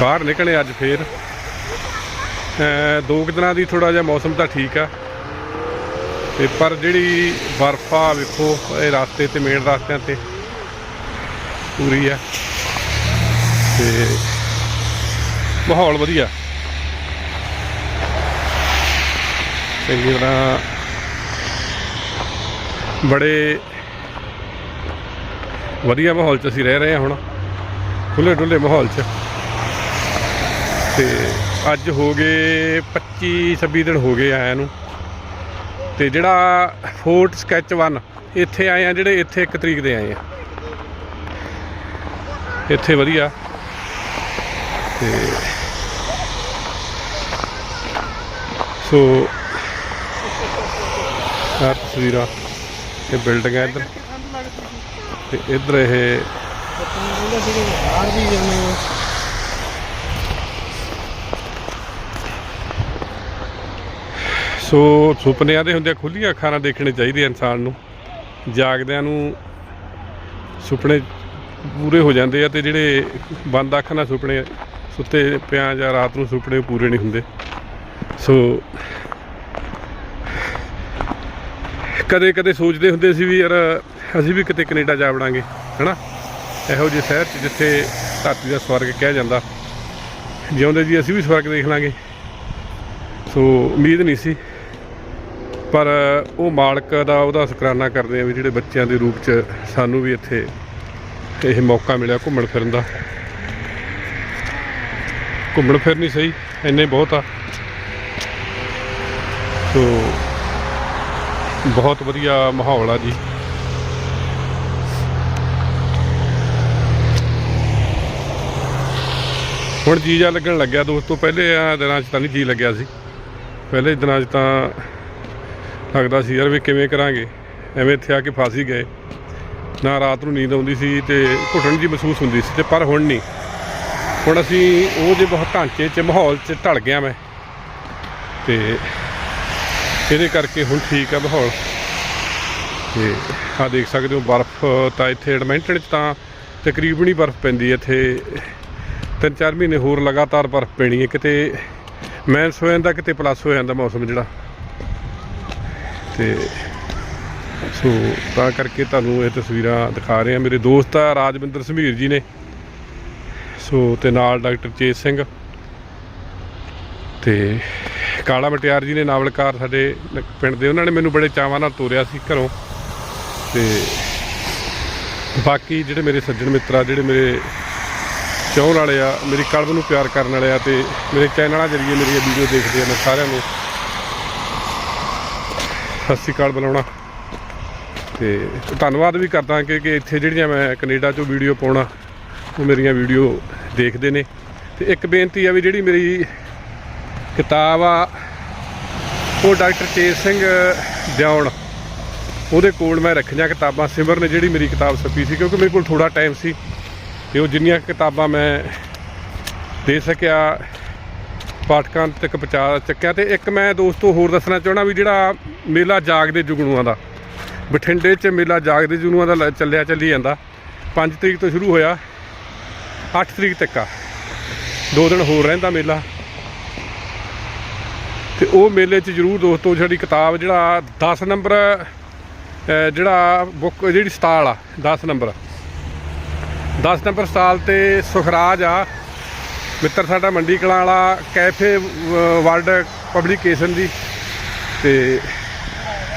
ਬਾਹਰ ਨਿਕਲੇ ਅੱਜ ਫੇਰ। ਦੋ ਕੁ ਦਿਨਾਂ ਦੀ ਥੋੜਾ ਜਿਹਾ ਮੌਸਮ ਤਾਂ ਠੀਕ ਆ। ਤੇ ਪਰ ਜਿਹੜੀ ਬਰਫਾ ਵੇਖੋ, ਇਹ ਰਸਤੇ ਤੇ ਮੇਨ ਰਸਤਿਆਂ ਤੇ ਪੂਰੀ ਆ। ਤੇ ਮਾਹੌਲ ਵਧੀਆ। ਚੰਗੀ ਤਰ੍ਹਾਂ ਬੜੇ ਵਧੀਆ ਮਾਹੌਲ 'ਚ ਅਸੀਂ ਰਹਿ ਰਹੇ ਹਾਂ ਹੁਣ। ਖੁੱਲੇ ਡੁੱਲੇ ਮਾਹੌਲ 'ਚ। ਤੇ ਅੱਜ ਹੋ ਗਏ 25 26 ਦਿਨ ਹੋ ਗਏ ਆਇਆਂ ਨੂੰ। ਤੇ ਜਿਹੜਾ ਫੋਰਟ ਸਕੈਚ 1 ਇੱਥੇ ਆਏ ਆ ਜਿਹੜੇ ਇੱਥੇ 1 ਤਰੀਕ ਦੇ ਆਏ ਆ। ਇੱਥੇ ਵਧੀਆ। ਤੇ ਸੋ ਆਹ ਤਸਵੀਰਾਂ, ਇਹ ਬਿਲਡਿੰਗ ਹੈ ਇੱਧਰ। ਤੇ ਇੱਧਰ ਇਹ ਬਾਹਰ ਵੀ ਜਾਂਦੇ ਹੋ ਸੋ ਸੁਪਨਿਆਂ ਦੇ ਹੁੰਦੇ ਖੁੱਲੀਆਂ ਅੱਖਾਂ ਨਾਲ ਦੇਖਣੇ ਚਾਹੀਦੇ ਇਨਸਾਨ ਨੂੰ। ਜਾਗਦਿਆਂ ਨੂੰ ਸੁਪਨੇ ਪੂਰੇ ਹੋ ਜਾਂਦੇ ਆ ਤੇ ਜਿਹੜੇ ਬੰਦ ਅੱਖ ਨਾਲ ਸੁਪਨੇ ਸੁੱਤੇ ਪਿਆ ਜਾਂ ਰਾਤ ਨੂੰ ਸੁਪਨੇ ਪੂਰੇ ਨਹੀਂ ਹੁੰਦੇ। ਸੋ ਕਦੇ ਕਦੇ ਸੋਚਦੇ ਹੁੰਦੇ ਸੀ ਵੀ ਯਾਰ ਅਸੀਂ ਵੀ ਕਿਤੇ ਕੈਨੇਡਾ ਜਾ ਵੜਾਂਗੇ, ਹਨਾ? ਇਹੋ ਜਿਹੇ ਸ਼ਹਿਰ 'ਚ ਜਿੱਥੇ ਧਰਤੀ ਦਾ ਸਵਰਗ ਕਿਹਾ ਜਾਂਦਾ। ਜਿਉਂਦੇ ਜੀ ਅਸੀਂ ਵੀ ਸਵਰਗ ਦੇਖ ਲਾਂਗੇ। ਸੋ ਉਮੀਦ ਨਹੀਂ ਸੀ। ਪਰ ਉਹ ਮਾਲਕ ਦਾ ਉਹਦਾ ਸ਼ੁਕਰਾਨਾ ਕਰਦੇ ਆ ਵੀ ਜਿਹੜੇ ਬੱਚਿਆਂ ਦੇ ਰੂਪ 'ਚ ਸਾਨੂੰ ਵੀ ਇੱਥੇ ਇਹ ਮੌਕਾ ਮਿਲਿਆ ਘੁੰਮਣ ਫਿਰਨ ਦਾ। ਘੁੰਮਣ ਫਿਰ ਨਹੀਂ ਸਹੀ, ਇੰਨੇ ਬਹੁਤ ਆ। ਸੋ ਬਹੁਤ ਵਧੀਆ ਮਾਹੌਲ ਆ ਜੀ। ਹੁਣ ਜੀ ਜਾ ਲੱਗਣ ਲੱਗਿਆ, ਦੋਸਤੋ, ਪਹਿਲੇ ਆ ਦਿਨਾਂ 'ਚ ਤਾਂ ਨਹੀਂ ਜੀ ਲੱਗਿਆ ਸੀ। ਪਹਿਲੇ ਦਿਨਾਂ 'ਚ ਤਾਂ ਲੱਗਦਾ ਸੀ ਯਾਰ ਵੀ ਕਿਵੇਂ ਕਰਾਂਗੇ, ਐਵੇਂ ਇੱਥੇ ਆ ਕੇ ਫਸ ਹੀ ਗਏ। ਨਾ ਰਾਤ ਨੂੰ ਨੀਂਦ ਆਉਂਦੀ ਸੀ ਤੇ ਘੁੱਟਣ ਜੀ ਮਹਿਸੂਸ ਹੁੰਦੀ ਸੀ ਤੇ ਪਰ ਹੁਣ ਨਹੀਂ। ਹੁਣ ਅਸੀਂ ਉਹ ਜੇ ਬਹੁਤ ਢਾਂਚੇ 'ਚ ਮਾਹੌਲ 'ਚ ਢਲ ਗਿਆ ਮੈਂ। ਤੇ ਇਹਦੇ ਕਰਕੇ ਹੁਣ ਠੀਕ ਆ ਮਾਹੌਲ। ਤੇ ਆ ਦੇਖ ਸਕਦੇ ਹੋ ਬਰਫ਼ ਤਾਂ ਇੱਥੇ ਐਡਮਿੰਟਨ 'ਚ ਤਾਂ ਤਕਰੀਬਨ ਹੀ ਬਰਫ਼ ਪੈਂਦੀ ਹੈ ਇੱਥੇ। ਤਿੰਨ ਚਾਰ ਮਹੀਨੇ ਹੋਰ ਲਗਾਤਾਰ ਬਰਫ਼ ਪੈਣੀ ਹੈ ਕਿਤੇ ਮੈਨਸ ਹੋ ਜਾਂਦਾ, ਕਿਤੇ ਪਲੱਸ ਹੋ ਜਾਂਦਾ ਮੌਸਮ ਜਿਹੜਾ। ਤੇ ਸੋ ਤਾਂ ਕਰਕੇ ਤੁਹਾਨੂੰ ਇਹ ਤਸਵੀਰਾਂ ਦਿਖਾ ਰਹੇ ਹਾਂ। ਮੇਰੇ ਦੋਸਤ ਆ, ਰਾਜਵਿੰਦਰ ਸਮੀਰ ਜੀ ਨੇ। ਸੋ ਤੇ ਨਾਲ ਡਾਕਟਰ ਚੇਤ ਸਿੰਘ ਤੇ ਕਾਲਾ ਮਟਿਆਰ ਜੀ ਨੇ, ਨਾਵਲਕਾਰ ਸਾਡੇ ਪਿੰਡ ਦੇ। ਉਹਨਾਂ ਨੇ ਮੈਨੂੰ ਬੜੇ ਚਾਵਾਂ ਨਾਲ ਤੋਰਿਆ ਸੀ ਘਰੋਂ। ਤੇ ਬਾਕੀ ਜਿਹੜੇ ਮੇਰੇ ਸੱਜਣ ਮਿੱਤਰ ਆ, ਜਿਹੜੇ ਮੇਰੇ ਚਾਹਣ ਵਾਲੇ ਆ, ਮੇਰੀ ਕਲਬ ਨੂੰ ਪਿਆਰ ਕਰਨ ਵਾਲੇ ਆ ਤੇ ਮੇਰੇ ਚੈਨਲਾਂ ਜਰੀਏ ਮੇਰੀਆਂ ਵੀਡੀਓ ਦੇਖਦੇ ਆ ਮੈਂ ਸਾਰਿਆਂ ਨੂੰ। ਸਤਿ ਸ਼੍ਰੀ ਅਕਾਲ ਬੁਲਾਉਣਾ। ਤੇ ਧੰਨਵਾਦ ਵੀ ਕਰਦਾ ਕਿ ਕਿ ਇੱਥੇ ਜਿਹੜੀਆਂ ਮੈਂ ਕੈਨੇਡਾ ਚੋਂ ਵੀਡੀਓ ਪਾਉਣਾ, ਉਹ ਮੇਰੀਆਂ ਵੀਡੀਓ ਦੇਖਦੇ ਨੇ। ਤੇ ਇੱਕ ਬੇਨਤੀ ਆ ਵੀ ਜਿਹੜੀ ਮੇਰੀ ਕਿਤਾਬ ਆ, ਉਹ ਡਾਕਟਰ ਚੇਤ ਸਿੰਘ ਦਿਉਣ ਉਹਦੇ ਕੋਲ ਮੈਂ ਰੱਖੀਆਂ ਕਿਤਾਬਾਂ। ਸਿਮਰ ਨੇ ਜਿਹੜੀ ਮੇਰੀ ਕਿਤਾਬ ਛਪੀ ਸੀ, ਕਿਉਂਕਿ ਮੇਰੇ ਕੋਲ ਥੋੜਾ ਟਾਈਮ ਸੀ, ਤੇ ਉਹ ਜਿੰਨੀਆਂ ਕਿਤਾਬਾਂ ਮੈਂ ਦੇ ਸਕਿਆ ਪਾਠਕਾਂ ਤੱਕ ਪਹੁੰਚਾ ਚੱਕਿਆ ਤੇ ਇੱਕ ਮੈਂ ਦੋਸਤੋ ਹੋਰ ਦੱਸਣਾ ਚਾਹਣਾ ਵੀ ਜਿਹੜਾ ਮੇਲਾ ਜਾਗਦੇ ਜੁਗਣੂਆਂ ਦਾ, ਬਠਿੰਡੇ 'ਚ ਮੇਲਾ ਜਾਗਦੇ ਜੁਗਣੂਆਂ ਦਾ ਲ- ਚੱਲਿਆ ਚੱਲੀ ਜਾਂਦਾ। 5 ਤਰੀਕ ਤੋਂ ਸ਼ੁਰੂ ਹੋਇਆ 8 ਤਰੀਕ ਤੱਕ ਆ। ਦੋ ਦਿਨ ਹੋਰ ਰਹਿੰਦਾ ਮੇਲਾ। ਤੇ ਉਹ ਮੇਲੇ 'ਚ ਜਰੂਰ ਦੋਸਤੋ ਜਿਹੜੀ ਕਿਤਾਬ ਜਿਹੜਾ 10 ਨੰਬਰ ਜਿਹੜਾ ਬੁੱਕ ਜਿਹੜੀ ਸਟਾਲ ਆ 10 ਨੰਬਰ। 10 ਨੰਬਰ ਸਟਾਲ ਤੇ ਸੁਖਰਾਜ ਆ ਮਿੱਤਰ, ਸਾਡਾ ਮੰਡੀ ਕਲਾਂ ਵਾਲਾ ਕੈਫੇ ਵਰਲਡ ਪਬਲਿਕੇਸ਼ਨ ਦੀ ਤੇ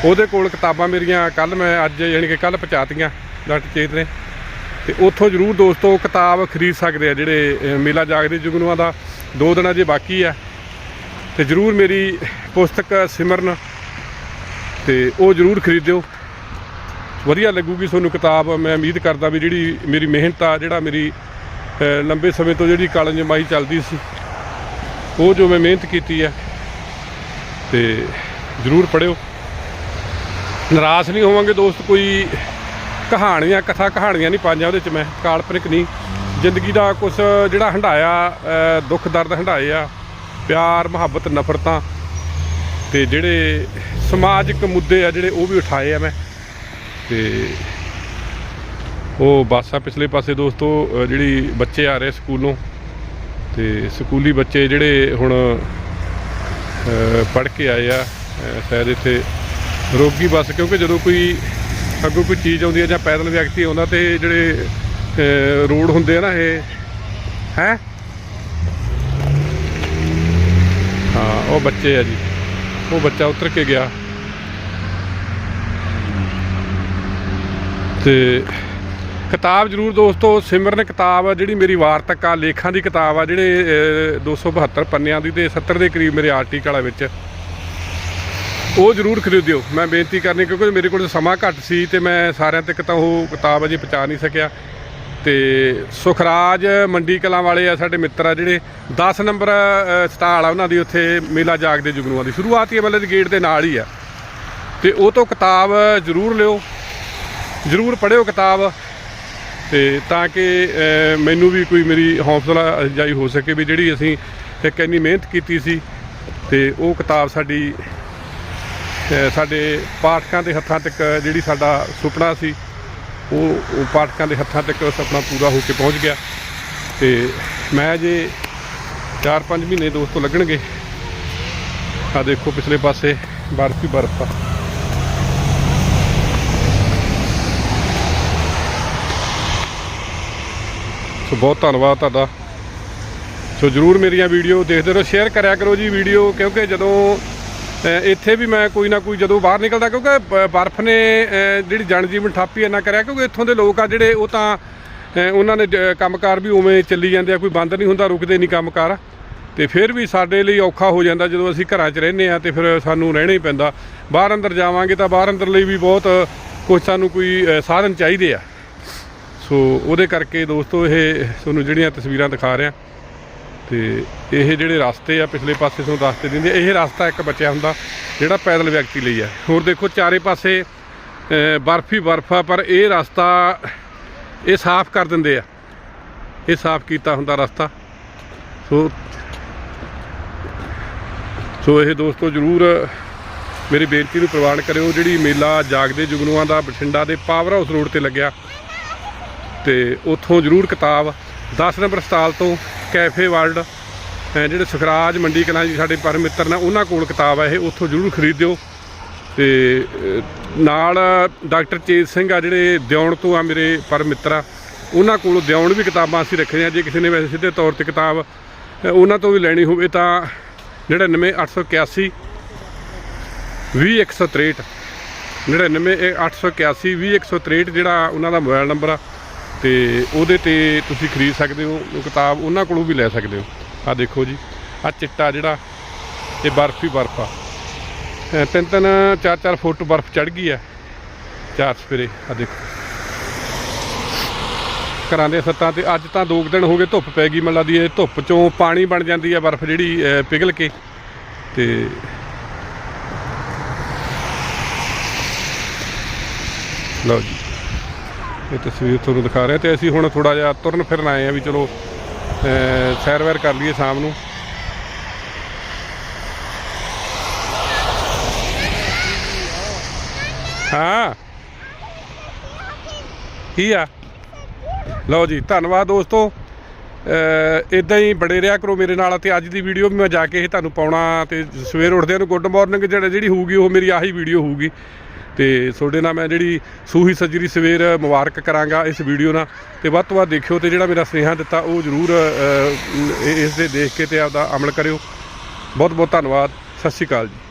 ਉਹਦੇ ਕੋਲ ਕਿਤਾਬਾਂ ਮੇਰੀਆਂ ਕੱਲ ਮੈਂ ਅੱਜ, ਯਾਨੀ ਕਿ ਕੱਲ ਪਹੁੰਚਾਤੀਆਂ, ਡਾਕਟਰ ਚੇਤ ਨੇ। ਤੇ ਉੱਥੋਂ ਜਰੂਰ ਦੋਸਤੋ ਕਿਤਾਬ ਖਰੀਦ ਸਕਦੇ ਆ, ਜਿਹੜੇ ਮੇਲਾ ਜਾਗਦੇ ਜੁਗਨੂਆਂ ਦਾ ਦੋ ਦਿਨਾਂ ਜੇ ਬਾਕੀ ਆ। ਤੇ ਜਰੂਰ ਮੇਰੀ ਪੁਸਤਕ ਸਿਮਰਨ ਤੇ ਉਹ ਜਰੂਰ ਖਰੀਦਿਓ। ਵਧੀਆ ਲੱਗੂਗੀ ਤੁਹਾਨੂੰ ਕਿਤਾਬ, ਮੈਂ ਉਮੀਦ ਕਰਦਾ ਵੀ ਜਿਹੜੀ ਮੇਰੀ ਮਿਹਨਤ ਆ, ਜਿਹੜਾ ਮੇਰੀ ਲੰਬੇ ਸਮੇਂ ਤੋਂ ਜਿਹੜੀ ਕਾਲਜ ਜਮਾਈ ਚੱਲਦੀ ਸੀ, ਉਹ ਜੋ ਮੈਂ ਮਿਹਨਤ ਕੀਤੀ ਹੈ, ਤੇ ਜਰੂਰ ਪੜਿਓ ਨਿਰਾਸ਼ ਨਹੀਂ ਹੋਵਾਂਗੇ ਦੋਸਤ, ਕੋਈ ਕਹਾਣੀਆਂ, ਕਥਾ ਕਹਾਣੀਆਂ ਨਹੀਂ ਪਾਈਆਂ ਉਹਦੇ ਚ ਮੈਂ, ਕਾਲਪਨਿਕ ਨਹੀਂ। ਜ਼ਿੰਦਗੀ ਦਾ ਕੁਝ ਜਿਹੜਾ ਹੰਡਾਇਆ ਦੁੱਖ, ਦਰਦ ਹੰਡਾਏ ਆ, ਪਿਆਰ, ਮੁਹੱਬਤ, ਨਫ਼ਰਤਾਂ, ਤੇ ਜਿਹੜੇ ਸਮਾਜਿਕ ਮੁੱਦੇ ਆ ਜਿਹੜੇ ਉਹ ਵੀ ਉਠਾਏ ਆ ਮੈਂ, ਤੇ ਉਹ ਬੱਸ ਆ ਪਿਛਲੇ ਪਾਸੇ ਦੋਸਤੋ ਜਿਹੜੀ ਬੱਚੇ ਆ ਰਹੇ ਸਕੂਲੋਂ, ਤੇ ਸਕੂਲੀ ਬੱਚੇ ਜਿਹੜੇ ਹੁਣ ਪੜ੍ਹ ਕੇ ਆਏ ਆ ਸ਼ਾਇਦ ਇੱਥੇ ਰੋਗੀ ਬੱਸ, ਕਿਉਂਕਿ ਜਦੋਂ ਕੋਈ ਅੱਗੋਂ ਕੋਈ ਚੀਜ਼ ਆਉਂਦੀ ਹੈ ਜਾਂ ਪੈਦਲ ਵਿਅਕਤੀ ਆਉਂਦਾ ਤੇ ਜਿਹੜੇ ਰੋਡ ਹੁੰਦੇ ਆ ਨਾ ਇਹ, ਹੈ? ਹਾਂ, ਉਹ ਬੱਚੇ ਆ ਜੀ। ਉਹ ਬੱਚਾ ਉਤਰ ਕੇ ਗਿਆ। ਤੇ ਕਿਤਾਬ ਜਰੂਰ ਦੋਸਤੋ ਸਿਮਰਨ ਕਿਤਾਬ ਆ ਜਿਹੜੀ ਮੇਰੀ ਵਾਰਤਕ ਆ ਲੇਖਾਂ ਦੀ ਕਿਤਾਬ ਆ ਜਿਹੜੇ ਅਹ, 272 ਪੰਨਿਆਂ ਦੀ ਤੇ 70 ਦੇ ਕਰੀਬ ਮੇਰੇ ਆਰਟੀਕਲ ਆ ਵਿੱਚ। ਉਹ ਜਰੂਰ ਖਰੀਦਿਓ। ਮੈਂ ਬੇਨਤੀ ਕਰਨੀ ਕਿਉਂਕਿ ਮੇਰੇ ਕੋਲ ਸਮਾਂ ਘੱਟ ਸੀ ਤੇ ਮੈਂ ਸਾਰਿਆਂ ਤੱਕ ਤਾਂ ਉਹ ਕਿਤਾਬ ਅਜੇ ਪਹੁੰਚਾ ਨਹੀਂ ਸਕਿਆ। ਤੇ ਸੁਖਰਾਜ ਮੰਡੀ ਕਲਾਂ ਵਾਲੇ ਆ ਸਾਡੇ ਮਿੱਤਰ ਆ ਜਿਹੜੇ 10 ਨੰਬਰ ਸਟਾਲ ਆ ਉਹਨਾਂ ਦੀ ਉੱਥੇ ਮੇਲਾ ਜਾਗਦੇ ਜੁਗਨੂਆਂ ਦੀ। ਸ਼ੁਰੂਆਤ ਹੀ ਮਤਲਬ ਗੇਟ ਦੇ ਨਾਲ ਹੀ ਆ। ਤੇ ਉਹ ਤੋਂ ਕਿਤਾਬ ਜਰੂਰ ਲਿਓ। ਜਰੂਰ ਪੜ੍ਹਿਓ ਕਿਤਾਬ। ਤੇ ਤਾਂ ਕਿ ਮੈਨੂੰ ਵੀ ਕੋਈ ਮੇਰੀ ਹੌਸਲਾ ਅਜਾਈ ਹੋ ਸਕੇ ਵੀ ਜਿਹੜੀ ਅਸੀਂ ਇੱਕ ਇੰਨੀ ਮਿਹਨਤ ਕੀਤੀ ਸੀ ਤੇ ਉਹ ਕਿਤਾਬ ਸਾਡੀ ਸਾਡੇ ਪਾਠਕਾਂ ਦੇ ਹੱਥਾਂ ਤੱਕ ਜਿਹੜੀ ਸਾਡਾ ਸੁਪਨਾ ਸੀ, ਉਹ ਉਹ ਪਾਠਕਾਂ ਦੇ ਹੱਥਾਂ ਤੱਕ ਉਹ ਸੁਪਨਾ ਪੂਰਾ ਹੋ ਕੇ ਪਹੁੰਚ ਗਿਆ। ਤੇ ਮੈਂ ਜੇ 4-5 ਮਹੀਨੇ ਦੋਸਤੋ ਲੱਗਣਗੇ ਆ ਦੇਖੋ ਪਿਛਲੇ ਪਾਸੇ ਬਰਫ ਹੀ ਬਰਫ ਆ। ਸੋ ਬਹੁਤ ਧੰਨਵਾਦ ਤੁਹਾਡਾ। ਸੋ ਜਰੂਰ ਮੇਰੀਆਂ ਵੀਡੀਓ ਦੇਖਦੇ ਰਹੋ ਸ਼ੇਅਰ ਕਰਿਆ ਕਰੋ ਜੀ ਵੀਡੀਓ, ਕਿਉਂਕਿ ਜਦੋਂ ਇੱਥੇ ਵੀ ਮੈਂ ਕੋਈ ਨਾ ਕੋਈ ਜਦੋਂ ਬਾਹਰ ਨਿਕਲਦਾ, ਕਿਉਂਕਿ ਬਰਫ਼ ਨੇ ਜਿਹੜੀ ਜਨਜੀਵਨ ਠਾਪੀ ਇੰਨਾ ਕਰਿਆ, ਕਿਉਂਕਿ ਇੱਥੋਂ ਦੇ ਲੋਕ ਆ ਜਿਹੜੇ, ਉਹ ਤਾਂ ਉਹਨਾਂ ਨੇ ਜ- ਕੰਮਕਾਰ ਵੀ ਉਵੇਂ ਚੱਲੀ ਜਾਂਦੇ ਆ, ਕੋਈ ਬੰਦ ਨਹੀਂ ਹੁੰਦਾ, ਰੁਕਦੇ ਨਹੀਂ ਕੰਮਕਾਰ। ਤੇ ਫਿਰ ਵੀ ਸਾਡੇ ਲਈ ਔਖਾ ਹੋ ਜਾਂਦਾ, ਜਦੋਂ ਅਸੀਂ ਘਰਾਂ 'ਚ ਰਹਿੰਦੇ ਆ, ਤੇ ਫਿਰ ਸਾਨੂੰ ਰਹਿਣਾ ਹੀ ਪੈਂਦਾ। ਬਾਹਰ ਅੰਦਰ ਜਾਵਾਂਗੇ ਤਾਂ ਬਾਹਰ ਅੰਦਰ ਲਈ ਵੀ ਬਹੁਤ ਕੁਝ ਸਾਨੂੰ ਕੋਈ ਸਾਧਨ ਚਾਹੀਦੇ ਆ। ਸੋ ਉਹਦੇ ਕਰਕੇ ਦੋਸਤੋ ਇਹ ਤੁਹਾਨੂੰ ਜਿਹੜੀਆਂ ਤਸਵੀਰਾਂ ਦਿਖਾ ਰਿਹਾ ਤੇ ਇਹ ਜਿਹੜੇ ਰਸਤੇ ਆ ਪਿਛਲੇ ਪਾਸੇ ਤੁਹਾਨੂੰ ਰਸਤੇ ਦਿੰਦੇ ਇਹ ਰਸਤਾ ਇੱਕ ਬਚਿਆ ਹੁੰਦਾ ਜਿਹੜਾ ਪੈਦਲ ਵਿਅਕਤੀ ਲਈ ਆ। ਹੋਰ ਦੇਖੋ ਚਾਰੇ ਪਾਸੇ ਅ, ਬਰਫ ਹੀ ਬਰਫ ਆ ਪਰ ਇਹ ਰਸਤਾ ਇਹ ਸਾਫ਼ ਕਰ ਦਿੰਦੇ ਆ। ਇਹ ਸਾਫ਼ ਕੀਤਾ ਹੁੰਦਾ ਰਸਤਾ। ਸੋ ਸੋ ਇਹ ਦੋਸਤੋ ਜਰੂਰ ਮੇਰੀ ਬੇਨਤੀ ਨੂੰ ਪ੍ਰਵਾਨ ਕਰਿਓ ਜਿਹੜੀ ਮੇਲਾ ਜਾਗਦੇ ਜੁਗਨੂਆਂ ਦਾ ਬਠਿੰਡਾ ਦੇ ਪਾਵਰ ਹਾਊਸ ਰੋਡ ਤੇ ਲੱਗਿਆ ਤੇ ਉੱਥੋਂ ਜਰੂਰ ਕਿਤਾਬ 10 ਨੰਬਰ ਸਟਾਲ ਤੋਂ ਕੈਫੇ ਵਰਲਡ ਅਹ ਜਿਹੜੇ ਸੁਖਰਾਜ ਮੰਡੀ ਕਲਾਂ ਜੀ ਸਾਡੇ ਪਰਮ ਮਿੱਤਰ ਨੇ ਉਹਨਾਂ ਕੋਲ ਕਿਤਾਬ ਹੈ ਇਹ ਉੱਥੋਂ ਜਰੂਰ ਖਰੀਦਿਓ। ਤੇ ਅਹ, ਨਾਲ ਡਾਕਟਰ ਚੇਤ ਸਿੰਘ ਆ ਜਿਹੜੇ ਦਿਉਣ ਤੋਂ ਆ ਮੇਰੇ ਪਰਮ ਮਿੱਤਰ ਆ ਉਹਨਾਂ ਕੋਲ ਦਿਉਣ ਵੀ ਕਿਤਾਬਾਂ ਅਸੀਂ ਰੱਖੀਆਂ ਆ ਜੇ ਕਿਸੇ ਨੇ ਵੈਸੇ ਸਿੱਧੇ ਤੌਰ ਤੇ ਕਿਤਾਬ ਉਹਨਾਂ ਤੋਂ ਵੀ ਲੈਣੀ ਹੋਵੇ ਤਾਂ 99881 20163 99881 20163 ਜਿਹੜਾ ਉਹਨਾਂ ਦਾ ਮੋਬਾਈਲ ਨੰਬਰ ਆ ਤੇ ਉਹਦੇ ਤੇ ਤੁਸੀਂ ਖਰੀਦ ਸਕਦੇ ਹੋ, ਉਹ ਕਿਤਾਬ ਉਹਨਾਂ ਕੋਲੋਂ ਵੀ ਲੈ ਸਕਦੇ ਹੋ। ਆ ਦੇਖੋ ਜੀ ਆ ਚਿੱਟਾ ਜਿਹੜਾ, ਇਹ ਬਰਫ ਹੀ ਬਰਫ ਆ। ਤਿੰਨ ਤਿੰਨ, ਚਾਰ ਚਾਰ ਫੁੱਟ ਬਰਫ ਚੜ ਗਈ ਆ ਚਾਰ ਸਵੇਰੇ ਆ ਦੇਖੋ। ਘਰਾਂ ਦੇ ਸੱਤਾਂ ਤੇ ਅੱਜ ਤਾਂ ਦੋ ਕੁ ਦਿਨ ਹੋ ਗਏ, ਧੁੱਪ ਪੈ ਗਈ ਮਤਲਬ ਦੀ, ਇਹ ਧੁੱਪ ਚੋਂ ਪਾਣੀ ਬਣ ਜਾਂਦੀ ਆ ਬਰਫ ਜਿਹੜੀ ਪਿਘਲ ਕੇ। ਤੇ ਲਓ ਜੀ। ਇਹ ਤਸਵੀਰ ਤੁਹਾਨੂੰ ਦਿਖਾ ਰਿਹਾ ਤੇ ਅਸੀਂ ਹੁਣ ਥੋੜਾ ਜਿਹਾ ਤੁਰਨ ਫਿਰਨ ਆਏ ਆ ਵੀ ਚਲੋ ਸੈਰ ਵੈਰ ਕਰ ਲਈਏ ਸ਼ਾਮ ਨੂੰ। ਹਾਂ। ਕੀ ਆ? ਲਓ ਜੀ, ਧੰਨਵਾਦ ਦੋਸਤੋ। ਇਦਾਂ ਹੀ ਬੜੇ ਰਿਹਾ ਕਰੋ ਮੇਰੇ ਨਾਲ ਤੇ ਅੱਜ ਦੀ ਵੀਡੀਓ ਵੀ ਮੈਂ ਜਾ ਕੇ ਇਹ ਤੁਹਾਨੂੰ ਪਾਉਣਾ ਤੇ ਸਵੇਰ ਉੱਠਦਿਆਂ ਨੂੰ ਗੁੱਡ ਮਾਰਨਿੰਗ ਜਿਹੜਾ ਜਿਹੜੀ ਹੋਊਗੀ, ਉਹ ਮੇਰੀ ਆਹੀ ਵੀਡੀਓ ਹੋਊਗੀ। ਤੇ ਤੁਹਾਡੇ ਨਾਲ ਮੈਂ ਜਿਹੜੀ ਸੂਹੀ ਸੱਜਰੀ ਸਵੇਰ ਮੁਬਾਰਕ ਕਰਾਂਗਾ ਇਸ ਵੀਡੀਓ ਨਾਲ। ਤੇ ਵੱਧ ਤੋਂ ਵੱਧ ਦੇਖਿਓ ਤੇ ਜਿਹੜਾ ਮੇਰਾ ਸੁਨੇਹਾ ਦਿੱਤਾ ਉਹ ਜਰੂਰ ਇਸ ਦੇ ਦੇਖ ਕੇ ਤੇ ਆਪਦਾ ਅਮਲ ਕਰਿਓ। ਬਹੁਤ ਬਹੁਤ ਧੰਨਵਾਦ। ਸਤਿ ਸ਼੍ਰੀ ਅਕਾਲ ਜੀ।